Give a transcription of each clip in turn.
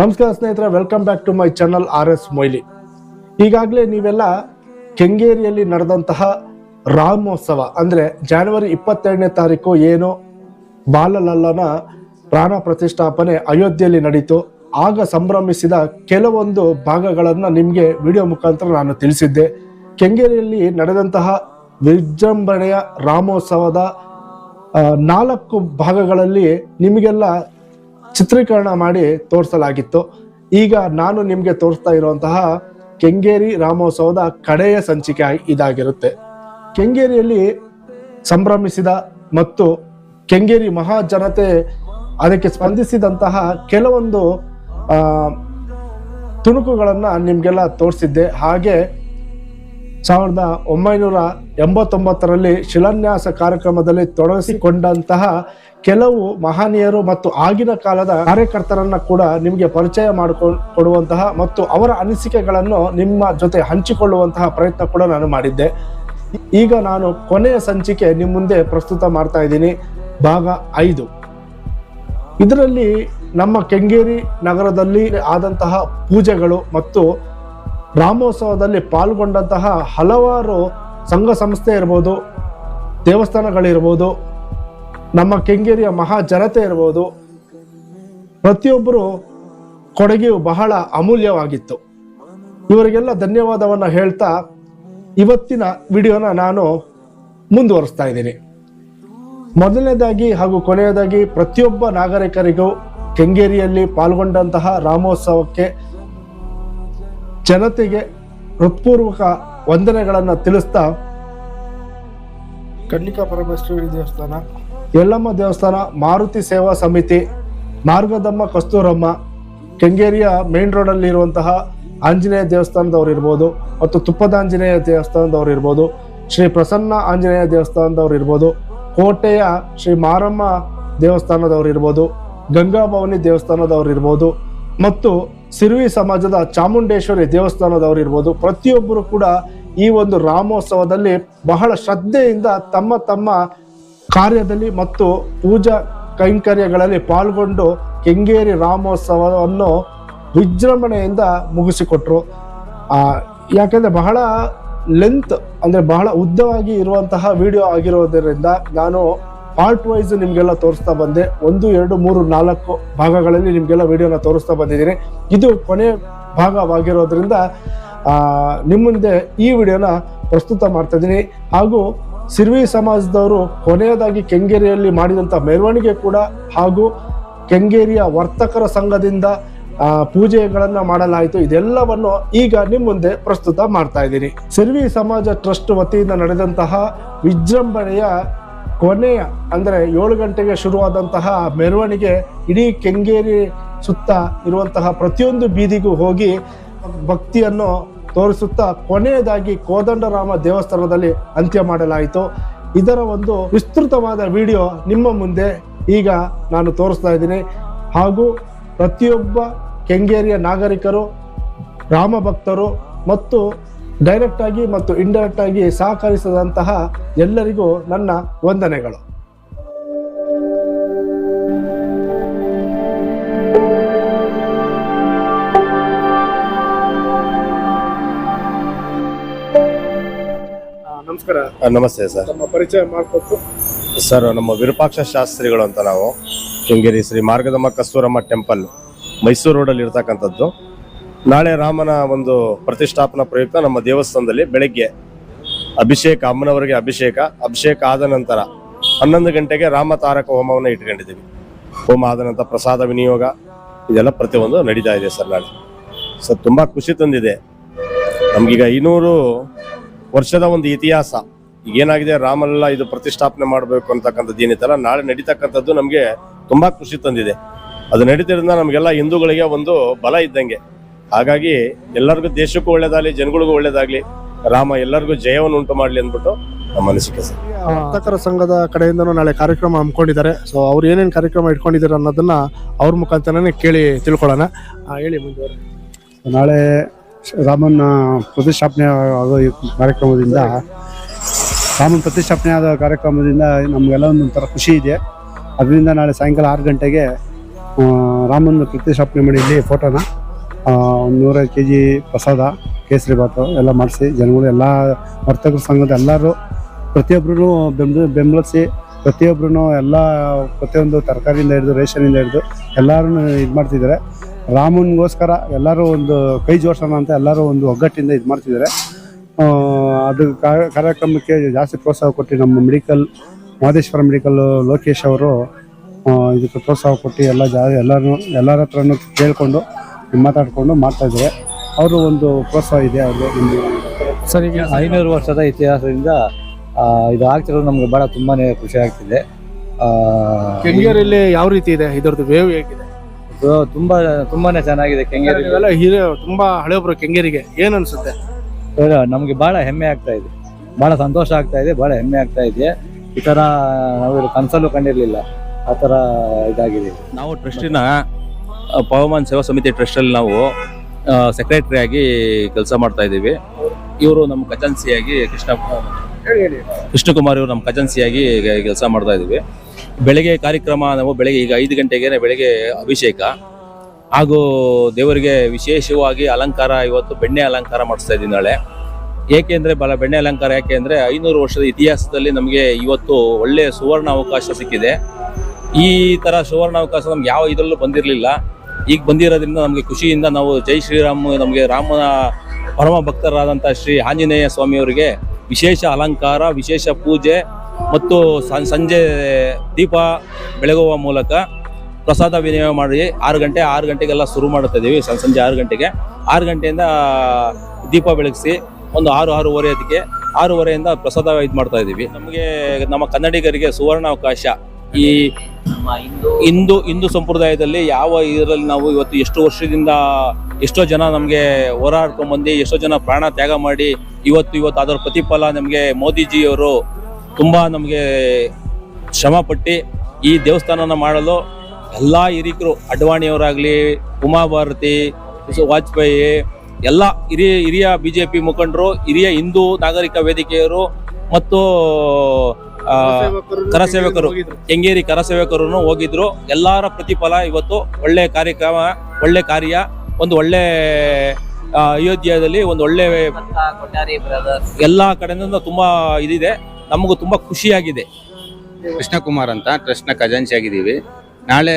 ನಮಸ್ಕಾರ ಸ್ನೇಹಿತರೆ welcome back to my channel R S Moily ಈಗಾಗಲೇ ನೀವೆಲ್ಲ ಕೆಂಗೇರಿಯಲ್ಲಿ ನಡೆದಂತಹ ರಾಮೋತ್ಸವ, ಅಂದ್ರೆ ಜಾನ್ವರಿ ಇಪ್ಪತ್ತೆರಡನೇ ತಾರೀಕು ಏನು ಬಾಲಲಲ್ಲನ ಪ್ರಾಣ ಪ್ರತಿಷ್ಠಾಪನೆ ಅಯೋಧ್ಯೆಯಲ್ಲಿ ನಡೀತು. ಆಗ ಸಂಭ್ರಮಿಸಿದ ಕೆಲವೊಂದು ಭಾಗಗಳನ್ನು ನಿಮಗೆ ವಿಡಿಯೋ ಮುಖಾಂತರ ನಾನು ತಿಳಿಸಿದ್ದೆ. ಕೆಂಗೇರಿಯಲ್ಲಿ ನಡೆದಂತಹ ವಿಜೃಂಭಣೆಯ ರಾಮೋತ್ಸವದ ನಾಲ್ಕು ಭಾಗಗಳಲ್ಲಿ ನಿಮಗೆಲ್ಲ ಚಿತ್ರೀಕರಣ ಮಾಡಿ ತೋರಿಸಲಾಗಿತ್ತು. ಈಗ ನಾನು ನಿಮಗೆ ತೋರಿಸ್ತಾ ಇರುವಂತಹ ಕೆಂಗೇರಿ ರಾಮೋತ್ಸವದ ಕಡೆಯ ಸಂಚಿಕೆ ಇದಾಗಿರುತ್ತೆ. ಕೆಂಗೇರಿಯಲ್ಲಿ ಸಂಭ್ರಮಿಸಿದ ಮತ್ತು ಕೆಂಗೇರಿ ಮಹಾಜನತೆ ಅದಕ್ಕೆ ಸ್ಪಂದಿಸಿದಂತಹ ಕೆಲವೊಂದು ತುಣುಕುಗಳನ್ನು ನಿಮ್ಗೆಲ್ಲ ತೋರಿಸಿದ್ದೆ. ಹಾಗೆ ಸಾವಿರದ ಒಂಬೈನೂರ ಎಂಬತ್ತೊಂಬತ್ತರಲ್ಲಿ ಶಿಲಾನ್ಯಾಸ ಕಾರ್ಯಕ್ರಮದಲ್ಲಿ ತೊಡಗಿಸಿಕೊಂಡಂತಹ ಕೆಲವು ಮಹನೀಯರು ಮತ್ತು ಆಗಿನ ಕಾಲದ ಕಾರ್ಯಕರ್ತರನ್ನ ಕೂಡ ನಿಮಗೆ ಪರಿಚಯ ಮಾಡಿಕೊಂಡು ಕೊಡುವಂತಹ ಮತ್ತು ಅವರ ಅನಿಸಿಕೆಗಳನ್ನು ನಿಮ್ಮ ಜೊತೆ ಹಂಚಿಕೊಳ್ಳುವಂತಹ ಪ್ರಯತ್ನ ಕೂಡ ನಾನು ಮಾಡಿದ್ದೆ. ಈಗ ನಾನು ಕೊನೆಯ ಸಂಚಿಕೆ ನಿಮ್ಮ ಮುಂದೆ ಪ್ರಸ್ತುತ ಮಾಡ್ತಾ ಇದ್ದೀನಿ. ಭಾಗ ಐದು. ಇದರಲ್ಲಿ ನಮ್ಮ ಕೆಂಗೇರಿ ನಗರದಲ್ಲಿ ಆದಂತಹ ಪೂಜೆಗಳು ಮತ್ತು ರಾಮೋತ್ಸವದಲ್ಲಿ ಪಾಲ್ಗೊಂಡಂತಹ ಹಲವಾರು ಸಂಘ ಸಂಸ್ಥೆ ಇರ್ಬೋದು, ದೇವಸ್ಥಾನಗಳಿರ್ಬೋದು, ನಮ್ಮ ಕೆಂಗೇರಿಯ ಮಹಾ ಜನತೆ ಇರ್ಬೋದು, ಪ್ರತಿಯೊಬ್ಬರು ಕೊಡುಗೆಯು ಬಹಳ ಅಮೂಲ್ಯವಾಗಿತ್ತು. ಇವರಿಗೆಲ್ಲ ಧನ್ಯವಾದವನ್ನ ಹೇಳ್ತಾ ಇವತ್ತಿನ ವಿಡಿಯೋನ ನಾನು ಮುಂದುವರಿಸ್ತಾ ಇದ್ದೀನಿ. ಮೊದಲನೇದಾಗಿ ಹಾಗೂ ಕೊನೆಯದಾಗಿ ಪ್ರತಿಯೊಬ್ಬ ನಾಗರಿಕರಿಗೂ ಕೆಂಗೇರಿಯಲ್ಲಿ ಪಾಲ್ಗೊಂಡಂತಹ ರಾಮೋತ್ಸವಕ್ಕೆ ಜನತೆಗೆ ಹೃತ್ಪೂರ್ವಕ ವಂದನೆಗಳನ್ನು ತಿಳಿಸ್ತಾ ಕನ್ನಿಕಾ ಪರಮೇಶ್ವರಿ ದೇವಸ್ಥಾನ. ಯಲ್ಲಮ್ಮ ದೇವಸ್ಥಾನ ಮಾರುತಿ ಸೇವಾ ಸಮಿತಿ ಮಾರ್ಗದಮ್ಮ ಕಸ್ತೂರಮ್ಮ ಕೆಂಗೇರಿಯ ಮೇನ್ ರೋಡಲ್ಲಿ ಇರುವಂತಹ ಆಂಜನೇಯ ದೇವಸ್ಥಾನದವ್ರು ಇರ್ಬೋದು ಮತ್ತು ತುಪ್ಪದ ಆಂಜನೇಯ ದೇವಸ್ಥಾನದವ್ರು ಇರ್ಬೋದು ಶ್ರೀ ಪ್ರಸನ್ನ ಆಂಜನೇಯ ದೇವಸ್ಥಾನದವ್ರು ಇರ್ಬೋದು ಕೋಟೆಯ ಶ್ರೀ ಮಾರಮ್ಮ ದೇವಸ್ಥಾನದವ್ರು ಇರ್ಬೋದು ಗಂಗಾಭವನಿ ದೇವಸ್ಥಾನದವ್ರು ಇರ್ಬೋದು ಮತ್ತು ಸಿರುವಿ ಸಮಾಜದ ಚಾಮುಂಡೇಶ್ವರಿ ದೇವಸ್ಥಾನದವರು ಇರ್ಬೋದು, ಪ್ರತಿಯೊಬ್ಬರು ಕೂಡ ಈ ಒಂದು ರಾಮೋತ್ಸವದಲ್ಲಿ ಬಹಳ ಶ್ರದ್ಧೆಯಿಂದ ತಮ್ಮ ತಮ್ಮ ಕಾರ್ಯದಲ್ಲಿ ಮತ್ತು ಪೂಜಾ ಕೈಂಕರ್ಯಗಳಲ್ಲಿ ಪಾಲ್ಗೊಂಡು ಕೆಂಗೇರಿ ರಾಮೋತ್ಸವವನ್ನು ವಿಜೃಂಭಣೆಯಿಂದ ಮುಗಿಸಿಕೊಟ್ರು. ಯಾಕಂದ್ರೆ ಬಹಳ ಲೆಂತ್ ಅಂದ್ರೆ ಬಹಳ ಉದ್ದವಾಗಿ ಇರುವಂತಹ ವಿಡಿಯೋ ಆಗಿರೋದರಿಂದ ನಾನು ಪಾರ್ಟ್ ವೈಸ್ ನಿಮಗೆಲ್ಲ ತೋರಿಸ್ತಾ ಬಂದೆ. ಒಂದು, ಎರಡು, ಮೂರು, ನಾಲ್ಕು ಭಾಗಗಳಲ್ಲಿ ನಿಮಗೆಲ್ಲ ವಿಡಿಯೋನ ತೋರಿಸ್ತಾ ಬಂದಿದ್ದೀನಿ. ಇದು ಕೊನೆ ಭಾಗವಾಗಿರೋದ್ರಿಂದ ನಿಮ್ಮ ಮುಂದೆ ಈ ವಿಡಿಯೋನ ಪ್ರಸ್ತುತ ಮಾಡ್ತಾ ಇದ್ದೀನಿ. ಹಾಗೂ ಸಿರ್ವಿ ಸಮಾಜದವರು ಕೊನೆಯದಾಗಿ ಕೆಂಗೇರಿಯಲ್ಲಿ ಮಾಡಿದಂಥ ಮೆರವಣಿಗೆ ಕೂಡ ಹಾಗೂ ಕೆಂಗೇರಿಯ ವರ್ತಕರ ಸಂಘದಿಂದ ಪೂಜೆಗಳನ್ನು ಮಾಡಲಾಯಿತು. ಇದೆಲ್ಲವನ್ನು ಈಗ ನಿಮ್ಮ ಮುಂದೆ ಪ್ರಸ್ತುತ ಮಾಡ್ತಾ ಇದ್ದೀನಿ. ಸಿರ್ವಿ ಸಮಾಜ ಟ್ರಸ್ಟ್ ವತಿಯಿಂದ ನಡೆದಂತಹ ವಿಜೃಂಭಣೆಯ ಕೊನೆಯ ಅಂದರೆ ಏಳು ಗಂಟೆಗೆ ಶುರುವಾದಂತಹ ಮೆರವಣಿಗೆ ಇಡೀ ಕೆಂಗೇರಿ ಸುತ್ತ ಇರುವಂತಹ ಪ್ರತಿಯೊಂದು ಬೀದಿಗೂ ಹೋಗಿ ಭಕ್ತಿಯನ್ನು ತೋರಿಸುತ್ತಾ ಕೊನೆಯದಾಗಿ ಕೋದಂಡರಾಮ ದೇವಸ್ಥಾನದಲ್ಲಿ ಅಂತ್ಯ ಮಾಡಲಾಯಿತು. ಇದರ ಒಂದು ವಿಸ್ತೃತವಾದ ವಿಡಿಯೋ ನಿಮ್ಮ ಮುಂದೆ ಈಗ ನಾನು ತೋರಿಸ್ತಾ ಇದ್ದೀನಿ. ಹಾಗೂ ಪ್ರತಿಯೊಬ್ಬ ಕೆಂಗೇರಿಯ ನಾಗರಿಕರು, ರಾಮ ಭಕ್ತರು ಮತ್ತು ಡೈರೆಕ್ಟ್ ಆಗಿ ಮತ್ತು ಇಂಡೈರೆಕ್ಟ್ ಆಗಿ ಸಹಕರಿಸಿದಂತಹ ಎಲ್ಲರಿಗೂ ನನ್ನ ವಂದನೆಗಳು. ನಮಸ್ಕಾರ. ನಮಸ್ತೆ ಸರ್. ನಮ್ಮ ಪರಿಚಯ ಮಾಡಿಕೊಟ್ಟು. ಸರ್ ನಮ್ಮ ವಿರೂಪಾಕ್ಷ ಶಾಸ್ತ್ರಿಗಳು ಅಂತ ನಾವು ಶೃಂಗೇರಿ ಶ್ರೀ ಮಾರ್ಗದಮ್ಮ ಕಸ್ತೂರಮ್ಮ ಟೆಂಪಲ್ ಮೈಸೂರು ರೋಡಲ್ಲಿ ಇರ್ತಕ್ಕಂಥದ್ದು. ನಾಳೆ ರಾಮನ ಒಂದು ಪ್ರತಿಷ್ಠಾಪನಾ ಪ್ರಯುಕ್ತ ನಮ್ಮ ದೇವಸ್ಥಾನದಲ್ಲಿ ಬೆಳಗ್ಗೆ ಅಭಿಷೇಕ, ಅಮ್ಮನವರಿಗೆ ಅಭಿಷೇಕ ಅಭಿಷೇಕ ಆದ ನಂತರ ಹನ್ನೊಂದು ಗಂಟೆಗೆ ರಾಮ ತಾರಕ ಹೋಮವನ್ನು ಇಟ್ಕೊಂಡಿದ್ದೀವಿ. ಹೋಮ ಆದ ನಂತರ ಪ್ರಸಾದ ವಿನಿಯೋಗ, ಇದೆಲ್ಲ ಪ್ರತಿಯೊಂದು ನಡೀತಾ ಇದೆ ಸರ್ ನಾಳೆ. ಸರ್ ತುಂಬ ಖುಷಿ ತಂದಿದೆ. ನಮ್ಗೀಗ ಇನ್ನೂರು ವರ್ಷದ ಒಂದು ಇತಿಹಾಸ. ಏನಾಗಿದೆ ರಾಮಲ್ಲ ಇದು ಪ್ರತಿಷ್ಠಾಪನೆ ಮಾಡಬೇಕು ಅಂತಕ್ಕಂಥದ್ದು ಏನಿತ್ತಲ್ಲ ನಾಳೆ ನಡೀತಕ್ಕಂಥದ್ದು ನಮಗೆ ತುಂಬಾ ಖುಷಿ ತಂದಿದೆ. ಅದು ನಡೀತಿರೋದ್ರಿಂದ ನಮಗೆಲ್ಲ ಹಿಂದೂಗಳಿಗೆ ಒಂದು ಬಲ ಇದ್ದಂಗೆ. ಹಾಗಾಗಿ ಎಲ್ಲರಿಗೂ ದೇಶಕ್ಕೂ ಒಳ್ಳೇದಾಗಲಿ ಜನಗಳಿಗೂ ಒಳ್ಳೇದಾಗ್ಲಿ ರಾಮ ಎಲ್ಲರಿಗೂ ಜಯವನ್ನು ಉಂಟು ಮಾಡಲಿ ಅಂದ್ಬಿಟ್ಟು ನಮ್ಮ ಅನಿಸಿಕೆ ಸರ್. ವರ್ತಕರ ಸಂಘದ ಕಡೆಯಿಂದನೂ ನಾಳೆ ಕಾರ್ಯಕ್ರಮ ಹಮ್ಮಿಕೊಂಡಿದ್ದಾರೆ. ಸೊ ಅವ್ರು ಏನೇನು ಕಾರ್ಯಕ್ರಮ ಇಟ್ಕೊಂಡಿದ್ದಾರೆ ಅನ್ನೋದನ್ನ ಅವ್ರ ಮುಖಾಂತರನೇ ಕೇಳಿ ತಿಳ್ಕೊಳ್ಳೋಣ. ಆ, ಹೇಳಿ ಮುಂದುವರೆ. ನಾಳೆ ರಾಮನ ಪ್ರತಿಷ್ಠಾಪನೆ ಆಗೋ ಈ ಕಾರ್ಯಕ್ರಮದಿಂದ ರಾಮನ ಪ್ರತಿಷ್ಠಾಪನೆ ಆದ ಕಾರ್ಯಕ್ರಮದಿಂದ ನಮಗೆಲ್ಲ ಒಂಥರ ಖುಷಿ ಇದೆ. ಅದರಿಂದ ನಾಳೆ ಸಾಯಂಕಾಲ ಆರು ಗಂಟೆಗೆ ಆ, ರಾಮನ ಪ್ರತಿಷ್ಠಾಪನೆ ಮಾಡಿ ಇಲ್ಲಿ ಫೋಟೋನ ಒಂದು ನೂರೈದು ಕೆ ಜಿ ಪ್ರಸಾದ, ಕೇಸರಿ ಬಾತು ಎಲ್ಲ ಮಾಡಿಸಿ ಜನಗಳು ಎಲ್ಲ ವರ್ತಕರ ಸಂಘದ ಎಲ್ಲರೂ ಪ್ರತಿಯೊಬ್ಬರೂ ಬೆಂಬಲ, ಬೆಂಬಲಿಸಿ ಪ್ರತಿಯೊಬ್ಬರೂ ಎಲ್ಲ ಪ್ರತಿಯೊಂದು ತರಕಾರಿಯಿಂದ ಹಿಡಿದು ರೇಷನಿಂದ ಹಿಡಿದು ಎಲ್ಲರೂ ಇದು ಮಾಡ್ತಿದ್ದಾರೆ. ರಾಮನಿಗೋಸ್ಕರ ಎಲ್ಲರೂ ಒಂದು ಕೈ ಜೋಡಿಸೋಣ ಅಂತ ಎಲ್ಲರೂ ಒಂದು ಒಗ್ಗಟ್ಟಿಂದ ಇದು ಮಾಡ್ತಿದ್ದಾರೆ. ಅದು ಕಾರ್ಯಕ್ರಮಕ್ಕೆ ಜಾಸ್ತಿ ಪ್ರೋತ್ಸಾಹ ಕೊಟ್ಟು ನಮ್ಮ ಮೆಡಿಕಲ್, ಮಹದೇಶ್ವರ ಮೆಡಿಕಲ್ ಲೋಕೇಶ್ ಅವರು ಇದಕ್ಕೆ ಪ್ರೋತ್ಸಾಹ ಕೊಟ್ಟು ಎಲ್ಲ ಜಾ ಎಲ್ಲರೂ ಎಲ್ಲರ ಹತ್ರನೂ ಕೇಳಿಕೊಂಡು ಮಾತಾಡಿಕೊಂಡು ಮಾಡ್ತಾ ಇದ್ದಾರೆ. ಅವರು ಒಂದು ಪ್ರೋತ್ಸಾಹ ಇದೆ ಅವ್ರಿಗೆ ಸರ್ ಈಗ ಐನೂರು ವರ್ಷದ ಇತಿಹಾಸದಿಂದ ಆ, ಇದು ಆಗ್ತಿರೋದು ನಮ್ಗೆ ಬಹಳ ತುಂಬಾನೇ ಖುಷಿ ಆಗ್ತಿದೆ. ಆ, ಕೆಂಗೇರಿಯಲ್ಲಿ ಯಾವ ರೀತಿ ಇದೆ? ಇದರದ್ದು ವೇವ್ ಹೇಗಿದೆ? ಇದು ತುಂಬಾ ತುಂಬಾನೇ ಚೆನ್ನಾಗಿದೆ ಕೆಂಗೇರಿ. ನೀವೆಲ್ಲ ಹಿರಿಯ ತುಂಬಾ ಹಳೆಯೊಬ್ರು ಕೆಂಗೇರಿಗೆ ಏನ್ ಅನ್ಸುತ್ತೆ? ನಮ್ಗೆ ಬಹಳ ಹೆಮ್ಮೆ ಆಗ್ತಾ ಇದೆ. ಬಹಳ ಸಂತೋಷ ಆಗ್ತಾ ಇದೆ ಬಹಳ ಹೆಮ್ಮೆ ಆಗ್ತಾ ಇದೆ. ಈ ತರ ನಾವು ಕನಸಲ್ಲೂ ಕಂಡಿರ್ಲಿಲ್ಲ. ಆ ತರ ಇದಾಗಿದೆ. ನಾವು ಟ್ರಸ್ಟಿನ ಪವಮಾನ್ ಸೇವಾ ಸಮಿತಿ ಟ್ರಸ್ಟಲ್ಲಿ ನಾವು ಸೆಕ್ರೆಟರಿ ಆಗಿ ಕೆಲಸ ಮಾಡ್ತಾ ಇದ್ದೀವಿ. ಇವರು ನಮ್ಮ ಖಜಾನ್ಸಿಯಾಗಿ ಕೃಷ್ಣ ಕೃಷ್ಣಕುಮಾರ್ ಇವರು ನಮ್ಮ ಖಜಾನ್ಸಿಯಾಗಿ ಕೆಲಸ ಮಾಡ್ತಾ ಇದ್ದೀವಿ. ಬೆಳಗ್ಗೆ ಕಾರ್ಯಕ್ರಮ ನಾವು ಬೆಳಗ್ಗೆ ಈಗ ಐದು ಗಂಟೆಗೆ ಬೆಳಗ್ಗೆ ಅಭಿಷೇಕ. ಹಾಗೂ ದೇವರಿಗೆ ವಿಶೇಷವಾಗಿ ಅಲಂಕಾರ ಇವತ್ತು ಬೆಣ್ಣೆ ಅಲಂಕಾರ ಮಾಡಿಸ್ತಾ ಇದ್ದೀನಿ ನಾಳೆ. ಏಕೆಂದರೆ ಬಲ ಬೆಣ್ಣೆ ಅಲಂಕಾರ ಯಾಕೆ ಅಂದ್ರೆ ಐನೂರು ವರ್ಷದ ಇತಿಹಾಸದಲ್ಲಿ ನಮಗೆ ಇವತ್ತು ಒಳ್ಳೆಯ ಸುವರ್ಣ ಅವಕಾಶ ಸಿಕ್ಕಿದೆ. ಈ ತರ ಸುವರ್ಣ ಅವಕಾಶ ನಮ್ಗೆ ಯಾವ ಇದರಲ್ಲೂ ಬಂದಿರಲಿಲ್ಲ. ಈಗ ಬಂದಿರೋದ್ರಿಂದ ನಮಗೆ ಖುಷಿಯಿಂದ ನಾವು ಜೈ ಶ್ರೀರಾಮ, ನಮಗೆ ರಾಮನ ಪರಮ ಭಕ್ತರಾದಂಥ ಶ್ರೀ ಆಂಜನೇಯ ಸ್ವಾಮಿಯವರಿಗೆ ವಿಶೇಷ ಅಲಂಕಾರ, ವಿಶೇಷ ಪೂಜೆ ಮತ್ತು ಸಂಜೆ ದೀಪ ಬೆಳಗುವ ಮೂಲಕ ಪ್ರಸಾದ ವಿನಿಮಯ ಮಾಡಿ ಆರು ಗಂಟೆ, ಆರು ಗಂಟೆಗೆಲ್ಲ ಶುರು ಮಾಡ್ತಾ ಇದ್ದೀವಿ ಸಂಜೆ ಆರು ಗಂಟೆಗೆ. ಆರು ಗಂಟೆಯಿಂದ ದೀಪ ಬೆಳಗಿಸಿ ಒಂದು ಆರು, ಆರೂವರೆ ಅದಕ್ಕೆ ಆರೂವರೆಯಿಂದ ಪ್ರಸಾದ ಇದು ಮಾಡ್ತಾ ಇದ್ದೀವಿ ನಮಗೆ ನಮ್ಮ ಕನ್ನಡಿಗರಿಗೆ ಸುವರ್ಣ ಅವಕಾಶ ಈ ಹಿಂದೂ ಹಿಂದೂ ಸಂಪ್ರದಾಯದಲ್ಲಿ ಯಾವ ಇದರಲ್ಲಿ ನಾವು ಇವತ್ತು ಎಷ್ಟು ವರ್ಷದಿಂದ ಎಷ್ಟೋ ಜನ ನಮಗೆ ಹೋರಾಡ್ಕೊಂಡ್ ಬಂದು ಎಷ್ಟೋ ಜನ ಪ್ರಾಣ ತ್ಯಾಗ ಮಾಡಿ ಇವತ್ತು ಇವತ್ತು ಅದರ ಪ್ರತಿಫಲ ನಮಗೆ ಮೋದಿಜಿಯವರು ತುಂಬಾ ನಮಗೆ ಶ್ರಮ ಪಟ್ಟು. ಈ ದೇವಸ್ಥಾನನ ಮಾಡಲು ಎಲ್ಲ ಹಿರಿಕರು, ಅಡ್ವಾಣಿಯವರಾಗಲಿ, ಉಮಾಭಾರತಿ ವಾಜಪೇಯಿ, ಎಲ್ಲ ಹಿರಿಯ ಹಿರಿಯ ಬಿಜೆಪಿ ಮುಖಂಡರು, ಹಿರಿಯ ಹಿಂದೂ ನಾಗರಿಕ ವೇದಿಕೆಯವರು ಮತ್ತು ಕರಸೇವಕರು, ಕೆಂಗೇರಿ ಕರಸೇವಕರು ಹೋಗಿದ್ರು. ಎಲ್ಲರ ಪ್ರತಿಫಲ ಇವತ್ತು ಒಳ್ಳೆ ಕಾರ್ಯಕ್ರಮ, ಒಳ್ಳೆ ಕಾರ್ಯ, ಒಂದು ಒಳ್ಳೆ ಅಯೋಧ್ಯದಲ್ಲಿ ಅಯೋಧ್ಯೆಯಲ್ಲಿ ಒಂದು ಒಳ್ಳೆ ಎಲ್ಲಾ ಕಡೆಯಿಂದ ತುಂಬಾ ಇದಿದೆ. ನಮಗೂ ತುಂಬಾ ಖುಷಿಯಾಗಿದೆ. ಕೃಷ್ಣಕುಮಾರ್ ಅಂತ, ಟ್ರಸ್ಟ್ನ ಖಜಾಂಚಿ ಆಗಿದ್ದೀವಿ. ನಾಳೆ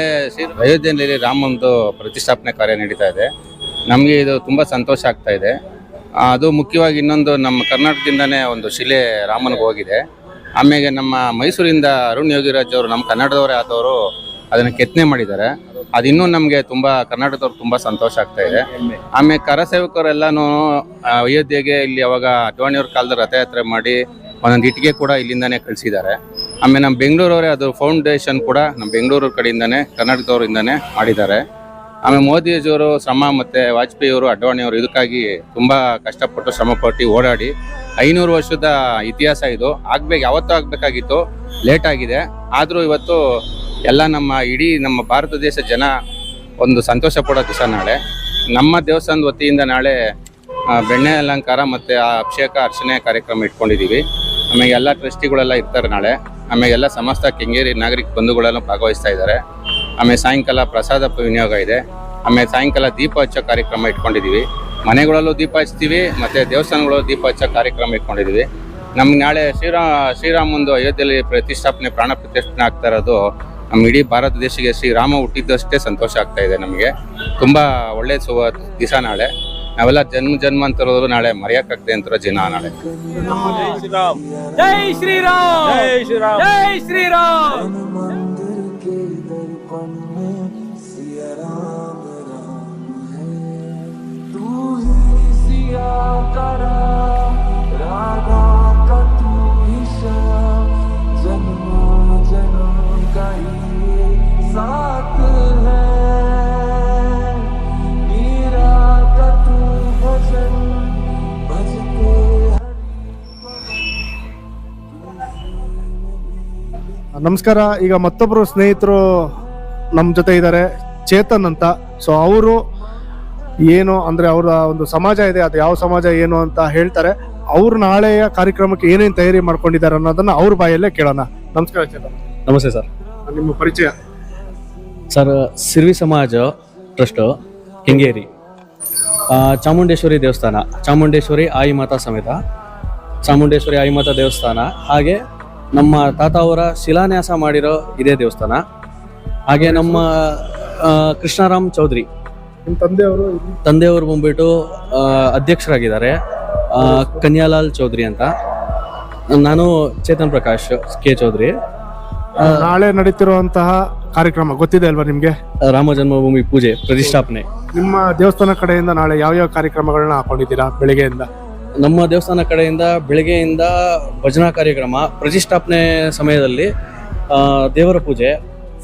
ಅಯೋಧ್ಯೆಯಲ್ಲಿ ರಾಮಂದು ಪ್ರತಿಷ್ಠಾಪನೆ ಕಾರ್ಯ ನಡೀತಾ ಇದೆ. ನಮಗೆ ಇದು ತುಂಬ ಸಂತೋಷ ಆಗ್ತಾ ಇದೆ. ಅದು ಮುಖ್ಯವಾಗಿ ಇನ್ನೊಂದು ನಮ್ಮ ಕರ್ನಾಟಕದಿಂದನೇ ಒಂದು ಶಿಲೆ ರಾಮನಿಗೆ ಹೋಗಿದೆ. ಆಮೇಲೆ ನಮ್ಮ ಮೈಸೂರಿಂದ ಅರುಣ್ ಯೋಗಿರಾಜ್ ಅವರು ನಮ್ಮ ಕನ್ನಡದವರೇ ಆದವರು ಅದನ್ನು ಕೆತ್ತನೆ ಮಾಡಿದ್ದಾರೆ. ಅದು ನಮಗೆ ತುಂಬ ಕರ್ನಾಟಕದವ್ರು ತುಂಬ ಸಂತೋಷ ಆಗ್ತಾ ಇದೆ. ಆಮೇಲೆ ಕರಸೇವಕರೆಲ್ಲನೂ ಅಯೋಧ್ಯೆಗೆ ಇಲ್ಲಿ ಅವಾಗ ಅಡ್ವಾಣಿಯವ್ರ ಕಾಲದ ರಥಯಾತ್ರೆ ಮಾಡಿ ಒಂದೊಂದು ಇಟ್ಟಿಗೆ ಕೂಡ ಇಲ್ಲಿಂದಾನೇ ಕಳಿಸಿದ್ದಾರೆ. ಆಮೇಲೆ ನಮ್ಮ ಬೆಂಗಳೂರವರೇ ಅದು ಫೌಂಡೇಶನ್ ಕೂಡ ನಮ್ಮ ಬೆಂಗಳೂರು ಕಡೆಯಿಂದನೇ, ಕರ್ನಾಟಕದವರಿಂದನೇ ಮಾಡಿದ್ದಾರೆ. ಆಮೇಲೆ ಮೋದಿಜಿಯವರು ಶ್ರಮ ಮತ್ತು ವಾಜಪೇಯಿ ಅವರು ಅಡ್ವಾಣಿಯವರು ಇದಕ್ಕಾಗಿ ತುಂಬ ಕಷ್ಟಪಟ್ಟು ಶ್ರಮಪಟ್ಟು ಓಡಾಡಿ ಐನೂರು ವರ್ಷದ ಇತಿಹಾಸ ಇದು. ಆಗ್ಬೇಕು, ಯಾವತ್ತೂ ಆಗಬೇಕಾಗಿತ್ತು. ಲೇಟ್ ಆಗಿದೆ. ಆದರೂ ಇವತ್ತು ಎಲ್ಲ ನಮ್ಮ ಇಡೀ ನಮ್ಮ ಭಾರತ ದೇಶ ಜನ ಒಂದು ಸಂತೋಷ ಪಡೋ ದಿವಸ ನಾಳೆ. ನಮ್ಮ ದೇವಸ್ಥಾನದ ವತಿಯಿಂದ ನಾಳೆ ಬೆಣ್ಣೆ ಅಲಂಕಾರ ಮತ್ತು ಆ ಅಭಿಷೇಕ, ಅರ್ಚನೆ ಕಾರ್ಯಕ್ರಮ ಇಟ್ಕೊಂಡಿದ್ದೀವಿ. ಆಮೇಲೆ ಎಲ್ಲ ಟ್ರಸ್ಟಿಗಳೆಲ್ಲ ಇರ್ತಾರೆ ನಾಳೆ. ಆಮೇಲೆ ಎಲ್ಲ ಸಮಸ್ತ ಕೆಂಗೇರಿ ನಾಗರಿಕ ಬಂಧುಗಳೆಲ್ಲ ಭಾಗವಹಿಸ್ತಾ ಇದ್ದಾರೆ. ಆಮೇಲೆ ಸಾಯಂಕಾಲ ಪ್ರಸಾದ ವಿನಿಯೋಗ ಇದೆ. ಆಮೇಲೆ ಸಾಯಂಕಾಲ ದೀಪ ಹಚ್ಚೋ ಕಾರ್ಯಕ್ರಮ ಇಟ್ಕೊಂಡಿದ್ದೀವಿ ಮನೆಗಳಲ್ಲೂ ದೀಪ ಹಚ್ತೀವಿ, ಮತ್ತು ದೇವಸ್ಥಾನಗಳಲ್ಲೂ ದೀಪ ಹಚ್ಚೋ ಕಾರ್ಯಕ್ರಮ ಇಟ್ಕೊಂಡಿದ್ದೀವಿ ನಮ್ಗೆ ನಾಳೆ ಶ್ರೀರಾಮ ಶ್ರೀರಾಮಂದು ಅಯೋಧ್ಯೆಯಲ್ಲಿ ಪ್ರತಿಷ್ಠಾಪನೆ, ಪ್ರಾಣ ಪ್ರತಿಷ್ಠಾಪನೆ ಆಗ್ತಾ ಇರೋದು ನಮ್ಮ ಇಡೀ ಭಾರತ ದೇಶಕ್ಕೆ ಶ್ರೀರಾಮ ಹುಟ್ಟಿದ್ದಷ್ಟೇ ಸಂತೋಷ ಆಗ್ತಾ ಇದೆ ನಮಗೆ. ತುಂಬ ಒಳ್ಳೆಯ ಸುವ ದಿವಸ ನಾಳೆ. ನಾವೆಲ್ಲ ಜನ್ಮ ಜನ್ಮಾಂತರದವರು ನಾಳೆ ಮರೆಯಕ್ಕಾಗ್ತದೆ ಅಂತಿರೋ ಜನ ನಾಳೆ. ಜೈ ಶ್ರೀರಾಮ್. ಜೈ ಶ್ರೀರಾಮ್. ಜೈ ಶ್ರೀರಾಮ್. ನಮಸ್ಕಾರ. ಈಗ ಮತ್ತೊಬ್ಬರು ಸ್ನೇಹಿತರು ನಮ್ಮ ಜೊತೆ ಇದ್ದಾರೆ ಚೇತನ್ ಅಂತ. ಸೊ ಅವರು ಏನು ಅಂದರೆ ಅವರ ಒಂದು ಸಮಾಜ ಇದೆ ಅದು ಯಾವ ಸಮಾಜ ಏನು ಅಂತ ಹೇಳ್ತಾರೆ. ಅವ್ರು ನಾಳೆಯ ಕಾರ್ಯಕ್ರಮಕ್ಕೆ ಏನೇನು ತಯಾರಿ ಮಾಡ್ಕೊಂಡಿದ್ದಾರೆ ಅನ್ನೋದನ್ನ ಅವ್ರ ಬಾಯಲ್ಲೇ ಕೇಳೋಣ. ನಮಸ್ಕಾರ ಚೇತನ್. ನಮಸ್ತೆ ಸರ್. ನಿಮ್ಮ ಪರಿಚಯ. ಸರ್ ಸಿರ್ವಿ ಸಮಾಜ ಟ್ರಸ್ಟ್ ಕೆಂಗೇರಿ ಚಾಮುಂಡೇಶ್ವರಿ ದೇವಸ್ಥಾನ ಚಾಮುಂಡೇಶ್ವರಿ ಆಯಿ ಮಾತಾ ಸಮೇತ ಚಾಮುಂಡೇಶ್ವರಿ ಆಯಿ ಮಾತಾ ದೇವಸ್ಥಾನ ಹಾಗೆ ನಮ್ಮ ತಾತ ಅವರ ಶಿಲಾನ್ಯಾಸ ಮಾಡಿರೋ ಇದೇ ದೇವಸ್ಥಾನ. ಹಾಗೆ ನಮ್ಮ ಕೃಷ್ಣರಾಮ್ ಚೌಧರಿ. ನಿಮ್ಮ ತಂದೆಯವರು ತಂದೆಯವರು ಬಂದ್ಬಿಟ್ಟು ಅಧ್ಯಕ್ಷರಾಗಿದ್ದಾರೆ. ಕನ್ಯಾಲಾಲ್ ಚೌಧರಿ ಅಂತ. ನಾನು ಚೇತನ್ ಪ್ರಕಾಶ್ ಕೆ ಚೌಧರಿ. ನಾಳೆ ನಡೀತಿರುವಂತಹ ಕಾರ್ಯಕ್ರಮ ಗೊತ್ತಿದೆ ಅಲ್ವಾ ನಿಮ್ಗೆ? ರಾಮ ಜನ್ಮಭೂಮಿ ಪೂಜೆ ಪ್ರತಿಷ್ಠಾಪನೆ. ನಿಮ್ಮ ದೇವಸ್ಥಾನ ಕಡೆಯಿಂದ ನಾಳೆ ಯಾವ ಯಾವ ಕಾರ್ಯಕ್ರಮಗಳನ್ನ ಹಾಕೊಂಡಿದ್ದೀರಾ ಬೆಳಿಗ್ಗೆಯಿಂದ? ನಮ್ಮ ದೇವಸ್ಥಾನ ಕಡೆಯಿಂದ ಬೆಳಗ್ಗೆಯಿಂದ ಭಜನಾ ಕಾರ್ಯಕ್ರಮ, ಪ್ರತಿಷ್ಠಾಪನೆ ಸಮಯದಲ್ಲಿ ದೇವರ ಪೂಜೆ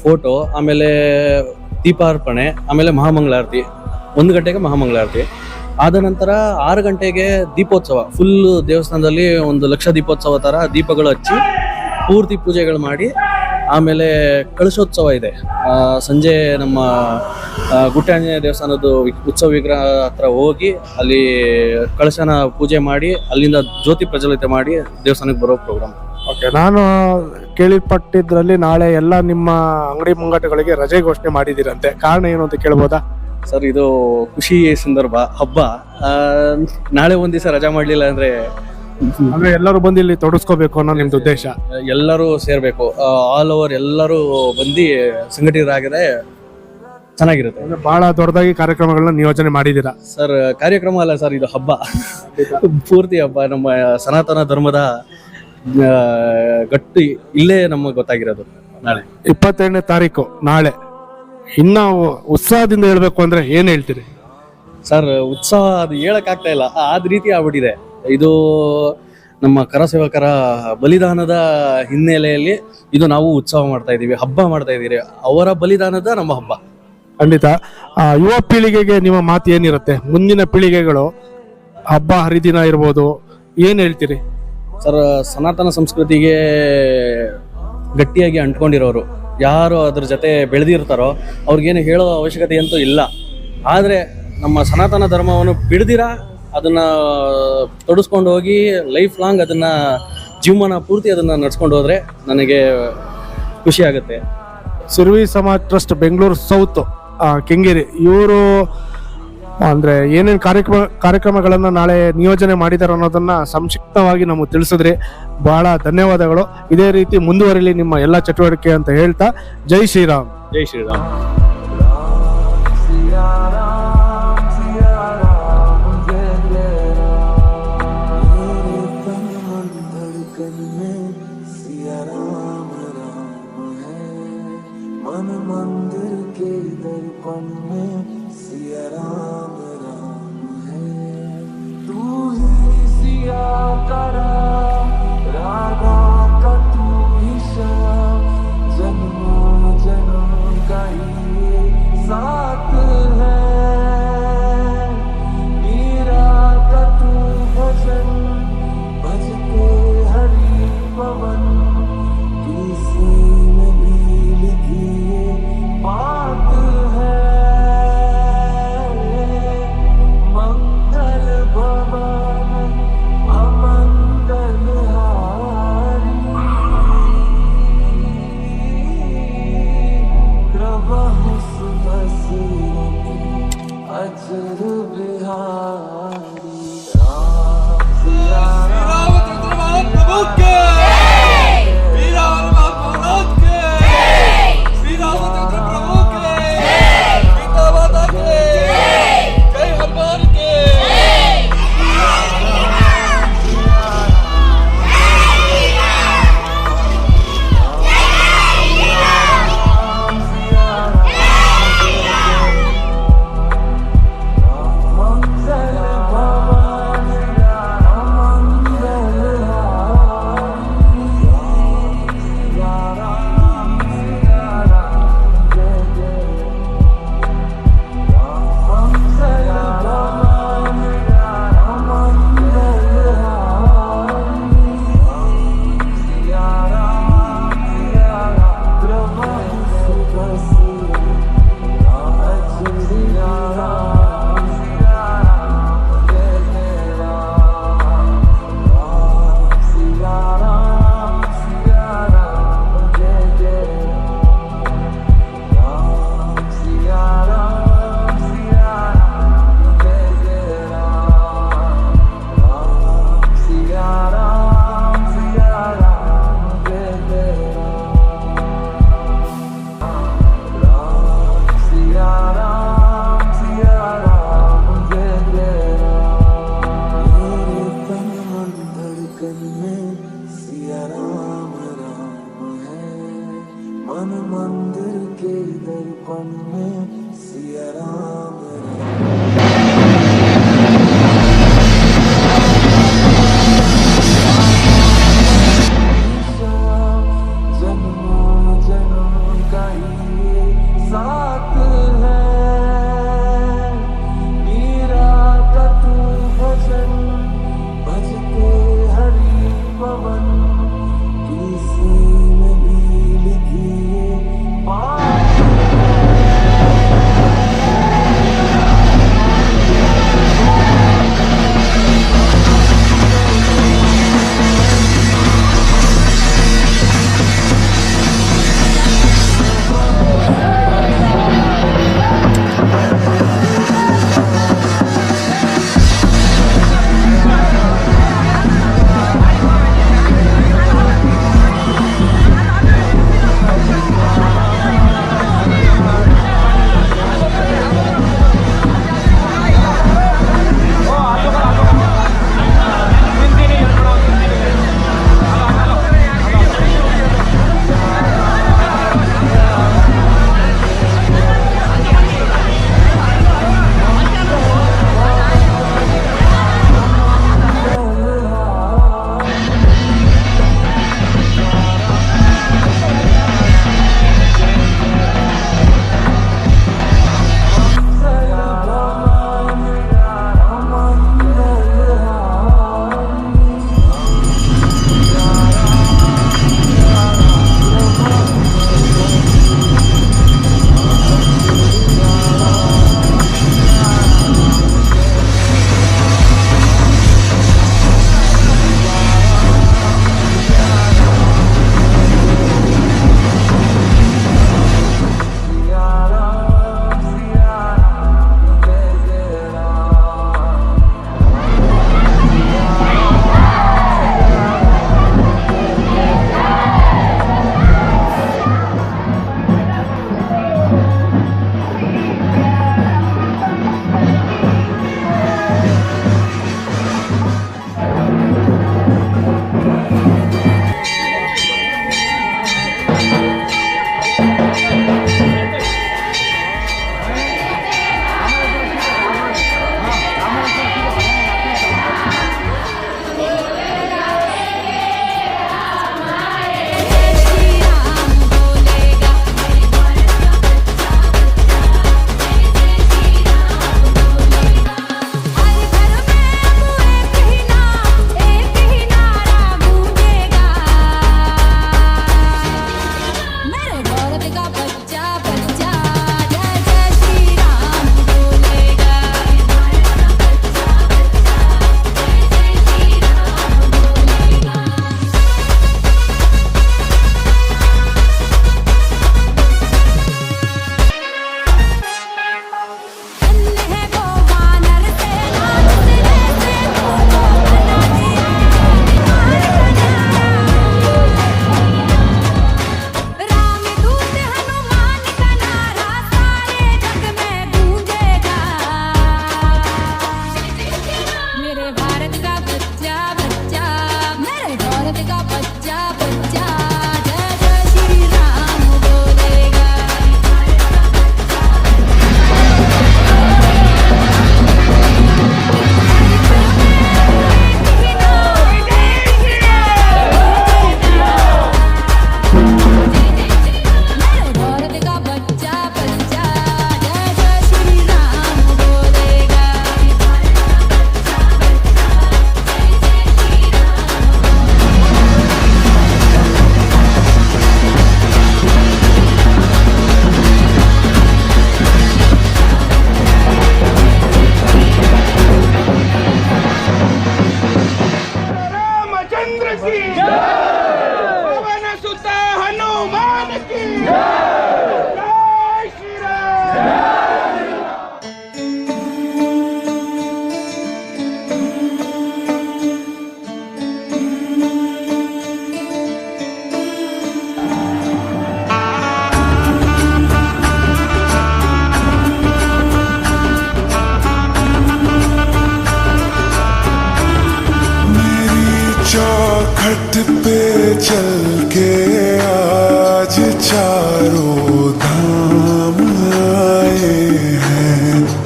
ಫೋಟೋ ಆಮೇಲೆ ದೀಪಾರ್ಪಣೆ, ಆಮೇಲೆ ಮಹಾಮಂಗಳಾರತಿ, ಒಂದು ಗಂಟೆಗೆ ಮಹಾಮಂಗಳಾರತಿ. ಆದ ನಂತರ ಆರು ಗಂಟೆಗೆ ದೀಪೋತ್ಸವ ಫುಲ್ ದೇವಸ್ಥಾನದಲ್ಲಿ ಒಂದು ಲಕ್ಷ ದೀಪೋತ್ಸವ ಥರ ದೀಪಗಳು ಹಚ್ಚಿ ಪೂರ್ತಿ ಪೂಜೆಗಳು ಮಾಡಿ ಆಮೇಲೆ ಕಳಶೋತ್ಸವ ಇದೆ. ಸಂಜೆ ನಮ್ಮ ಗುಟ್ಟಾಂಜನೇಯ ದೇವಸ್ಥಾನದ ದೇವಸ್ಥಾನದ್ದು ಉತ್ಸವ ವಿಗ್ರಹ ಹತ್ರ ಹೋಗಿ ಅಲ್ಲಿ ಕಳಶನ ಪೂಜೆ ಮಾಡಿ ಅಲ್ಲಿಂದ ಜ್ಯೋತಿ ಪ್ರಜ್ವಲಿತ ಮಾಡಿ ದೇವಸ್ಥಾನಕ್ಕೆ ಬರೋ ಪ್ರೋಗ್ರಾಮ್ ಓಕೆ ನಾನು ಕೇಳಿಪಟ್ಟಿದ್ರಲ್ಲಿ ನಾಳೆ ಎಲ್ಲ ನಿಮ್ಮ ಅಂಗಡಿ ಮುಂಗಟ್ಟುಗಳಿಗೆ ರಜೆ ಘೋಷಣೆ ಮಾಡಿದ್ದೀರಂತೆ. ಕಾರಣ ಏನು ಅಂತ ಕೇಳ್ಬೋದಾ? ಸರ್ ಇದು ಖುಷಿ ಸಂದರ್ಭ ಹಬ್ಬ. ನಾಳೆ ಒಂದು ದಿವಸ ರಜಾ ಮಾಡಲಿಲ್ಲ ಅಂದ್ರೆ ಅಂದ್ರೆ ಎಲ್ಲರೂ ಬಂದು ಇಲ್ಲಿ ತೊಡಸ್ಕೋಬೇಕು ಅನ್ನೋ ನಿಮ್ದು ಉದ್ದೇಶ? ಎಲ್ಲರೂ ಸೇರ್ಬೇಕು. ಆಲ್ ಓವರ್ ಎಲ್ಲರೂ ಬಂದು ಸಂಘಟಿತರಾಗಿದೆ ಚೆನ್ನಾಗಿರುತ್ತೆ. ಅಂದ್ರೆ ಬಹಳ ದೊಡ್ಡದಾಗಿ ಕಾರ್ಯಕ್ರಮಗಳನ್ನ ನಿಯೋಜನೆ ಮಾಡಿದ್ದೀರಾ? ಸರ್ ಕಾರ್ಯಕ್ರಮ ಅಲ್ಲ ಸರ್ ಇದು ಹಬ್ಬ. ಪೂರ್ತಿ ಹಬ್ಬ ನಮ್ಮ ಸನಾತನ ಧರ್ಮದ ಆ, ಗಟ್ಟಿ ಇಲ್ಲೇ ನಮಗೆ ಗೊತ್ತಾಗಿರೋದು ನಾಳೆ. ಇಪ್ಪತ್ತೆರಡನೇ ತಾರೀಕು ನಾಳೆ. ಇನ್ನ ಉತ್ಸಾಹದಿಂದ ಹೇಳ್ಬೇಕು ಅಂದ್ರೆ ಏನ್ ಹೇಳ್ತೀರಿ? ಸರ್ ಉತ್ಸಾಹ ಅದು ಹೇಳಕ್ ಆಗ್ತಾ ಇಲ್ಲ ಆದ ರೀತಿ ಆಗ್ಬಿಟ್ಟಿದೆ. ಇದು ನಮ್ಮ ಕರಸೇವಕರ ಬಲಿದಾನದ ಹಿನ್ನೆಲೆಯಲ್ಲಿ ಇದು ನಾವು ಉತ್ಸವ ಮಾಡ್ತಾ ಇದ್ದೀವಿ ಹಬ್ಬ ಮಾಡ್ತಾ ಇದ್ದೀರಿ. ಅವರ ಬಲಿದಾನದ ನಮ್ಮ ಹಬ್ಬ. ಖಂಡಿತ. ಆ, ಯುವ ಪೀಳಿಗೆಗೆ ನಿಮ್ಮ ಮಾತು ಏನಿರುತ್ತೆ? ಮುಂದಿನ ಪೀಳಿಗೆಗಳು ಹಬ್ಬ ಹರಿದಿನ ಇರ್ಬೋದು ಏನು ಹೇಳ್ತೀರಿ? ಸರ್ ಸನಾತನ ಸಂಸ್ಕೃತಿಗೆ ಗಟ್ಟಿಯಾಗಿ ಅಂಟ್ಕೊಂಡಿರೋರು ಯಾರು ಅದ್ರ ಜೊತೆ ಬೆಳೆದಿರ್ತಾರೋ ಅವ್ರಿಗೇನು ಹೇಳೋ ಅವಶ್ಯಕತೆ ಅಂತೂ ಇಲ್ಲ. ಆದರೆ ನಮ್ಮ ಸನಾತನ ಧರ್ಮವನ್ನು ಬಿಡ್ದಿರ? ಅದನ್ನ ತೊಡಸ್ಕೊಂಡು ಹೋಗಿ ಲೈಫ್ ಲಾಂಗ್ ಅದನ್ನ ಜೀವಮಾನ ಪೂರ್ತಿ ಅದನ್ನ ನಡ್ಸ್ಕೊಂಡು ಹೋದ್ರೆ ನನಗೆ ಖುಷಿ ಆಗುತ್ತೆ. ಸಿರ್ವಿ ಸಮಾಜ್ ಟ್ರಸ್ಟ್ ಬೆಂಗಳೂರು ಸೌತ್ ಕೆಂಗೇರಿ ಇವರು ಅಂದ್ರೆ ಏನೇನು ಕಾರ್ಯಕ್ರಮ ಕಾರ್ಯಕ್ರಮಗಳನ್ನು ನಾಳೆ ನಿಯೋಜನೆ ಮಾಡಿದಾರೆ ಅನ್ನೋದನ್ನ ಸಂಕ್ಷಿಪ್ತವಾಗಿ ನಮಗೆ ತಿಳಿಸಿದ್ರಿ. ಬಹಳ ಧನ್ಯವಾದಗಳು. ಇದೇ ರೀತಿ ಮುಂದುವರಿಲಿ ನಿಮ್ಮ ಎಲ್ಲ ಚಟುವಟಿಕೆ ಅಂತ ಹೇಳ್ತಾ ಜೈ ಶ್ರೀರಾಮ್. ಜೈ Shriram.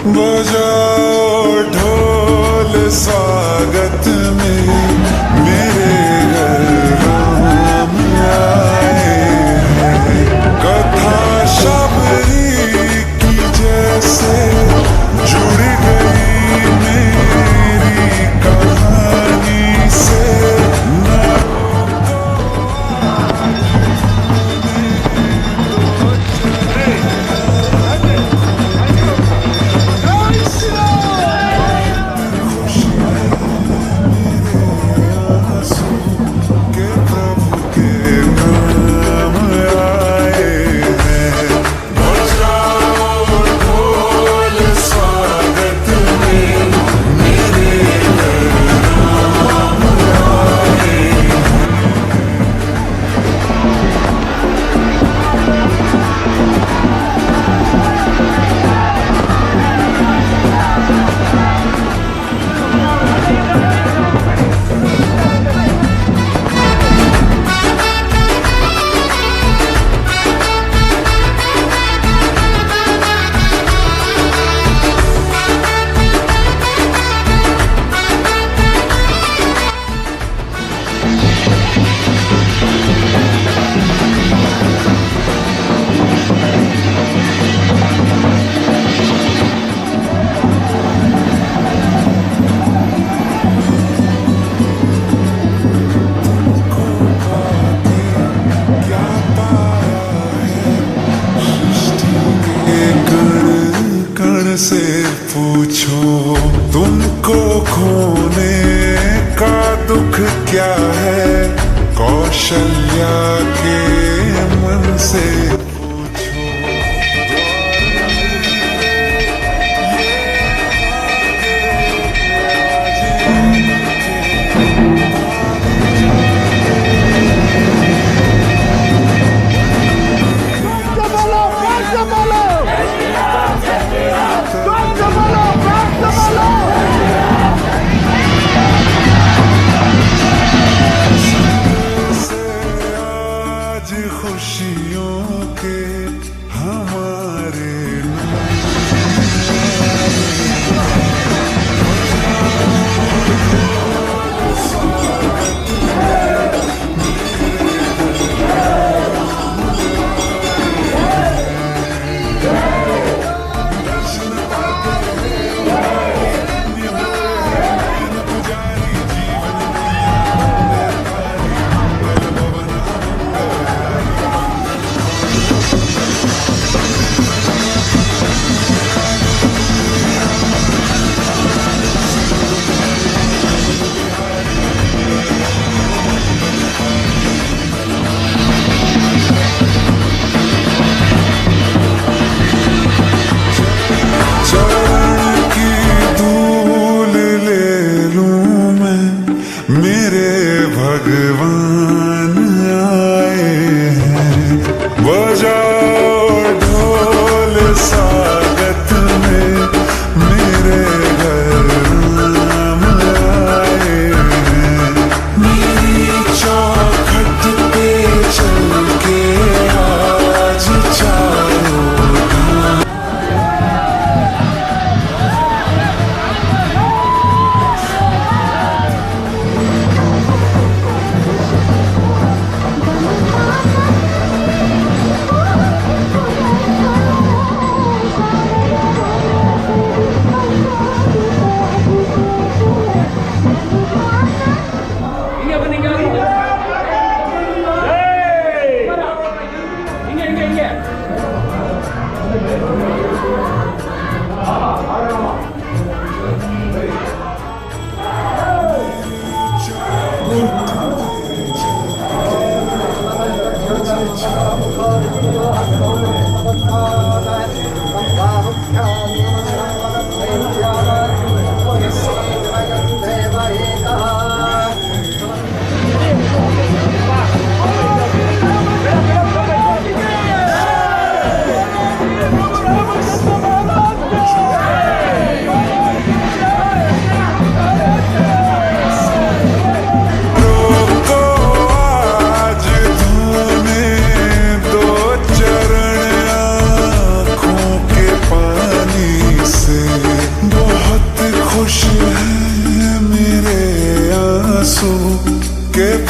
Bacağı ocean, your.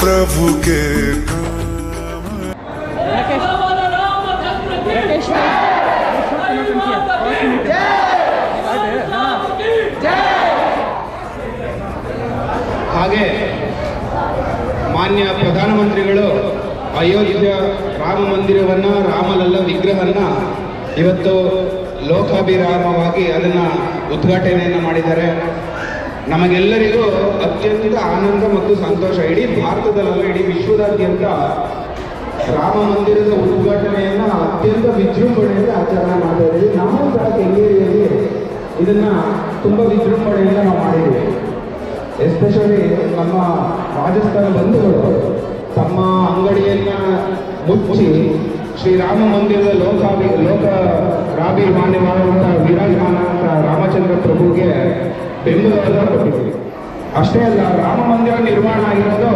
provoquer. ಹಾಗೆ ಮಾನ್ಯ ಪ್ರಧಾನಮಂತ್ರಿಗಳು ಅಯೋಧ್ಯ ರಾಮ ಮಂದಿರವನ್ನ ರಾಮಲಲ್ಲ ವಿಗ್ರಹನ್ನ ಇವತ್ತು ಲೋಕಾಭಿರಾಮವಾಗಿ ಅದನ್ನು ಉದ್ಘಾಟನೆಯನ್ನು ಮಾಡಿದ್ದಾರೆ ನಮಗೆಲ್ಲರಿಗೂ ಅತ್ಯಂತ ಆನಂದ ಮತ್ತು ಸಂತೋಷ. ಇಡೀ ಭಾರತದಲ್ಲ ಇಡೀ ವಿಶ್ವದಾದ್ಯಂತ ರಾಮ ಮಂದಿರದ ಉದ್ಘಾಟನೆಯನ್ನ ಅತ್ಯಂತ ವಿಜೃಂಭಣೆಯಿಂದ ಆಚರಣೆ ಮಾಡ್ತಾ ಇದ್ದೀವಿ. ನಾವು ಸಹ ಕೆಂಗೇರಿಯಲ್ಲಿ ಇದನ್ನ ತುಂಬಾ ವಿಜೃಂಭಣೆಯಿಂದ ನಾವು ಮಾಡಿದ್ದೀವಿ. ಎಸ್ಪೆಷಲಿ ನಮ್ಮ ರಾಜಸ್ಥಾನ ಬಂಧುಗಳು ತಮ್ಮ ಅಂಗಡಿಯನ್ನ ಮುಚ್ಚಿ ಶ್ರೀರಾಮ ಮಂದಿರದ ಲೋಕಾಭಿ ಲೋಕ ರಾಭಿಮಾನ್ಯವಾದಂಥ ಅಂತ ರಾಮಚಂದ್ರ ಪ್ರಭುಗೆ ಬೆಂಬಲವನ್ನು ಅಷ್ಟೇ ಅಲ್ಲ, ರಾಮ ಮಂದಿರ ನಿರ್ಮಾಣ ಆಗಿರೋದು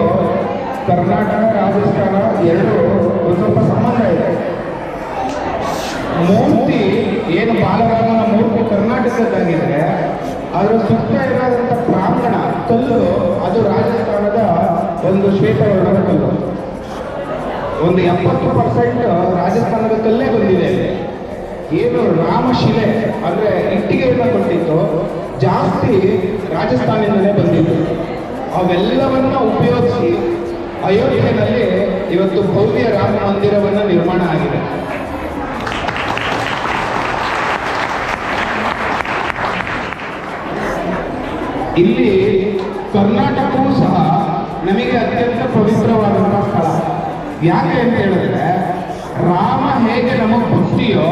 ಕರ್ನಾಟಕ ರಾಜಸ್ಥಾನ ಎರಡು ಸ್ವಲ್ಪ ಸಂಬಂಧ ಇದೆ. ಮೂರ್ತಿ ಏನು ಬಾಲರಾಮನ ಮೂರ್ತಿ ಕರ್ನಾಟಕದ್ದಾಗಿದೆ ಅದರ ಸುತ್ತ ಇರೋದಂಥ ಪ್ರಾಂಗಣ ಕಲ್ಲು ಅದು ರಾಜಸ್ಥಾನದ ಒಂದು ಶ್ವೇತವರ್ಣದ ಕಲ್ಲು. ಒಂದು ಎಪ್ಪತ್ತು ಪರ್ಸೆಂಟ್ ರಾಜಸ್ಥಾನದ ಕಲ್ಲೇ ಬಂದಿದೆ. ಏನು ರಾಮಶಿಲೆ, ಅಂದ್ರೆ ಇಟ್ಟಿಗೆಯಿಂದ ಕೊಟ್ಟಿತ್ತು ಜಾಸ್ತಿ ರಾಜಸ್ಥಾನದಿಂದಲೇ ಬಂದಿತ್ತು ಅವೆಲ್ಲವನ್ನ ಉಪಯೋಗಿಸಿ ಅಯೋಧ್ಯೆಯಲ್ಲಿ ಇವತ್ತು ಭವ್ಯ ರಾಮ ಮಂದಿರವನ್ನ ನಿರ್ಮಾಣ ಆಗಿದೆ. ಇಲ್ಲಿ ಕರ್ನಾಟಕವೂ ಸಹ ನಮಗೆ ಅತ್ಯಂತ ಪವಿತ್ರವಾದಂತಹ ಸ್ಥಳ. ಯಾಕೆ ಅಂತ ಹೇಳಿದ್ರೆ, ರಾಮ ಹೇಗೆ ನಮಗೆ ಭಕ್ತಿಯೋ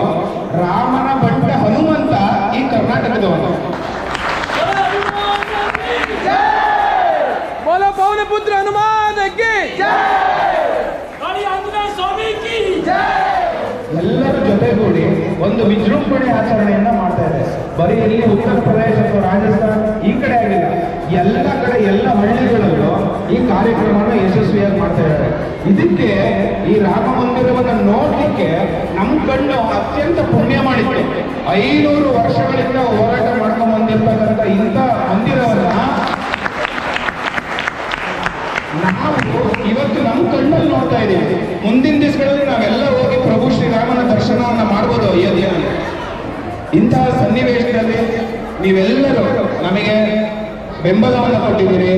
ರಾಮನ ಬಂಟ ಹನುಮಂತ ಈ ಕರ್ನಾಟಕದವನು बोलो पवन पुत्र हनुमान की ಎಲ್ಲರ ಜೊತೆಗೂಡಿ ಒಂದು ವಿಜೃಂಭಣೆ ಆಚರಣೆಯನ್ನ ಮಾಡ್ತಾ ಇದೆ ಬರೀ ಇಲ್ಲಿ ಉತ್ತರ ಪ್ರದೇಶ ಅಥವಾ ರಾಜಸ್ಥಾನ ಈ ಕಡೆ ಆಗಿಲ್ಲ ಎಲ್ಲ ಕಡೆ ಎಲ್ಲ ಹಳ್ಳಿಗಳಲ್ಲೂ ಈ ಕಾರ್ಯಕ್ರಮವನ್ನು ಯಶಸ್ವಿಯಾಗಿ ಮಾಡ್ತಾ ಇದ್ದಾರೆ ಇದಕ್ಕೆ ಈ ರಾಮ ಮಂದಿರವನ್ನು ನೋಡ್ಲಿಕ್ಕೆ ನಮ್ಮ ಕಣ್ಣು ಅತ್ಯಂತ ಪುಣ್ಯ ಮಾಡಿತ್ತು ಐನೂರು ವರ್ಷಗಳಿಂದ ಹೋರಾಟ ಮಾಡ್ಕೊಂಡು ಬಂದಿರ್ತಕ್ಕಂಥ ಇಂಥ ಮಂದಿರವನ್ನ ನಾವು ಇವತ್ತು ನಮ್ಮ ಕಣ್ಣಲ್ಲಿ ನೋಡ್ತಾ ಇದ್ದೀವಿ. ಮುಂದಿನ ದಿವಸಗಳಲ್ಲಿ ನಾವೆಲ್ಲ ಹೋಗಿ ಪ್ರಭು ಶ್ರೀರಾಮನ ದರ್ಶನವನ್ನ ಮಾಡ್ಬೋದು. ಅಯೋಧ್ಯೆಯಲ್ಲಿ ಇಂತಹ ಸನ್ನಿವೇಶದಲ್ಲಿ ನೀವೆಲ್ಲರೂ ನಮಗೆ ಬೆಂಬಲವನ್ನು ಕೊಟ್ಟಿದ್ದೀರಿ.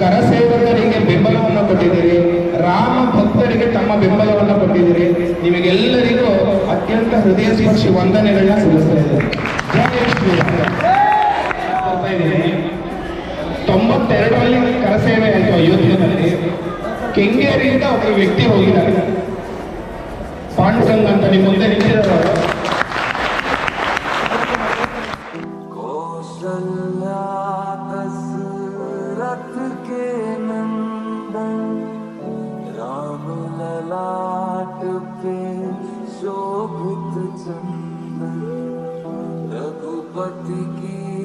ಕರಸೇವಕರಿಗೆ ಬೆಂಬಲವನ್ನು ಕೊಟ್ಟಿದ್ದೀರಿ. ರಾಮ ಭಕ್ತರಿಗೆ ತಮ್ಮ ಬೆಂಬಲವನ್ನು ಕೊಟ್ಟಿದ್ದೀರಿ. ನಿಮಗೆಲ್ಲರಿಗೂ ಅತ್ಯಂತ ಹೃದಯ ಸ್ಪರ್ಶಿ ವಂದನೆಗಳನ್ನ ಸಲ್ಲಿಸ್ತಾ ಇದ್ದೀನಿ. ತೊಂಬತ್ತೆರಡರಲ್ಲಿ ಕರಸೇವೆ ಆಯಿತು ಅಯೋಧ್ಯೆಯಲ್ಲಿ ಕೆಂಗೇರಿಯಿಂದ ಒಬ್ಬ ವ್ಯಕ್ತಿ ಹೋಗಿದ್ದಾರೆ. ಪಾಂಡುಸಂಗ್ ಅಂತ ನಿಮ್ಮ ಮುಂದೆ ನಿಂತಿದ್ದಾರೆ Aku patikir